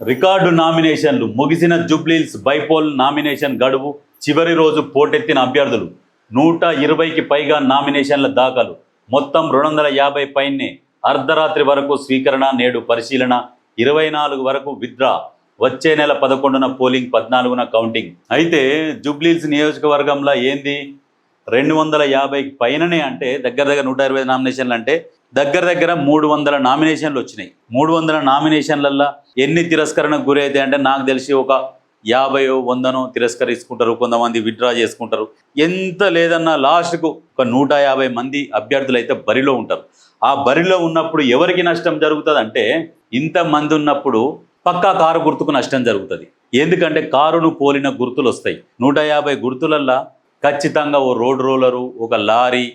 Record నామినేషన్లు ముగిసిన Jubilee Hills bypoll nomination గడువు చివరి రోజు పోటెత్తిన అభ్యర్థులు నూట ఇరవైకి పైగా నామినేషన్ల దాఖలు. మొత్తం రెండు వందల యాభై పైనే అర్ధరాత్రి వరకు స్వీకరణ నేడు పరిశీలన ఇరవై నాలుగు వరకు విత్డ్రా. వచ్చే నెల పదకొండున పోలింగ్ పద్నాలుగున కౌంటింగ్. అయితే జుబ్లీల్స్ నియోజకవర్గంలో ఏంది? రెండు వందల యాభైకి పైననే అంటే దగ్గర దగ్గర నూట ఇరవై నామినేషన్లు అంటే దగ్గర దగ్గర మూడు వందల నామినేషన్లు వచ్చినాయి. మూడు వందల నామినేషన్లల్లో ఎన్ని తిరస్కరణకు గురైతే అంటే నాకు తెలిసి ఒక యాభైయో వందనో తిరస్కరించుకుంటారు కొంతమంది విత్డ్రా చేసుకుంటారు. ఎంత లేదన్నా లాస్ట్కు ఒక నూట యాభై మంది అభ్యర్థులు అయితే బరిలో ఉంటారు. ఆ బరిలో ఉన్నప్పుడు ఎవరికి నష్టం జరుగుతుంది అంటే ఇంతమంది ఉన్నప్పుడు పక్కా కారు గుర్తుకు నష్టం జరుగుతుంది. ఎందుకంటే కారును పోలిన గుర్తులు వస్తాయి నూట యాభై గుర్తులల్లా ఖచ్చితంగా ఓ రోడ్ రోలరు ఒక లారీ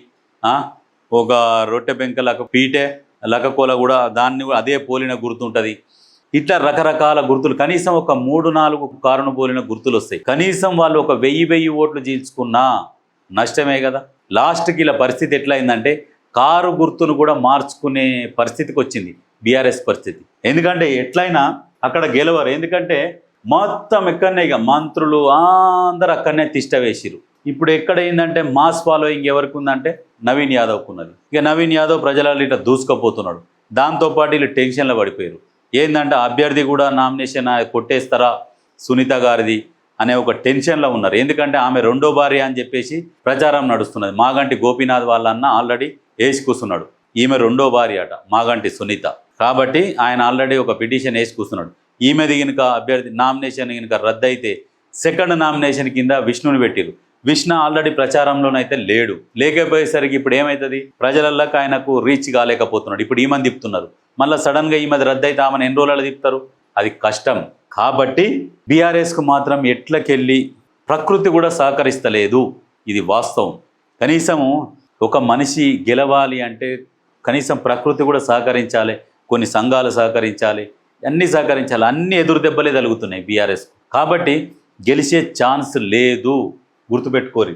ఒక రొట్టె బెంక లక పీటె లకకోల కూడా దాన్ని కూడా అదే పోలిన గుర్తుంటుంది. ఇట్లా రకరకాల గుర్తులు కనీసం ఒక మూడు నాలుగు కారును పోలిన గుర్తులు వస్తాయి. కనీసం వాళ్ళు ఒక వెయ్యి వెయ్యి ఓట్లు చీల్చుకున్నా నష్టమే కదా. లాస్ట్కి ఇలా పరిస్థితి ఎట్లా అయిందంటే కారు గుర్తును కూడా మార్చుకునే పరిస్థితికి వచ్చింది బీఆర్ఎస్ పరిస్థితి. ఎందుకంటే ఎట్లయినా అక్కడ గెలవరు. ఎందుకంటే మొత్తం ఎక్కడనే ఇక మంత్రులు అందరు అక్కడనే తిష్ట వేసిరు ఇప్పుడు ఎక్కడ ఏంటంటే మాస్ ఫాలోయింగ్ ఎవరికి ఉందంటే నవీన్ యాదవ్కు ఉన్నది ఇక నవీన్ యాదవ్ ప్రజలలో ఇట్లా దూసుకుపోతున్నాడు. దాంతోపాటు వీళ్ళు టెన్షన్లో పడిపోయారు. ఏంటంటే అభ్యర్థి కూడా నామినేషన్ కొట్టేస్తారా సునీత గారిది అనే ఒక టెన్షన్లో ఉన్నారు. ఎందుకంటే ఆమె రెండో భార్య అని చెప్పేసి ప్రచారం నడుస్తున్నది. మాగంటి గోపీనాథ్ వాళ్ళన్న ఆల్రెడీ వేసి కూర్చున్నాడు. ఈమె రెండో భార్య అట మాగంటి సునీత. కాబట్టి ఆయన ఆల్రెడీ ఒక పిటిషన్ వేసి కూర్చున్నాడు. ఈమెది కనుక అభ్యర్థి నామినేషన్ కనుక రద్దు అయితే సెకండ్ నామినేషన్ కింద విష్ణుని పెట్టిరు విష్ణ ఆల్రెడీ ప్రచారంలోనైతే లేడు. లేకపోయేసరికి ఇప్పుడు ఏమవుతుంది ప్రజలకి ఆయనకు రీచ్ కాలేకపోతున్నాడు. ఇప్పుడు ఈమెను తిప్పుతున్నారు. మళ్ళీ సడన్గా ఈమెది రద్దు అయితే ఆమెను ఎన్ని రోజులలో తిప్పుతారు? అది కష్టం. కాబట్టి బీఆర్ఎస్కు మాత్రం ఎట్లకెళ్ళి ప్రకృతి కూడా సహకరిస్తలేదు. ఇది వాస్తవం. కనీసము ఒక మనిషి గెలవాలి అంటే కనీసం ప్రకృతి కూడా సహకరించాలి కొన్ని సంఘాలు సహకరించాలి అన్నీ సహకరించాలి అన్ని ఎదురు దెబ్బలే తగులుతున్నాయి బీఆర్ఎస్ కాబట్టి గెలిచే ఛాన్స్ లేదు. గుర్తుపెట్టుకోరి.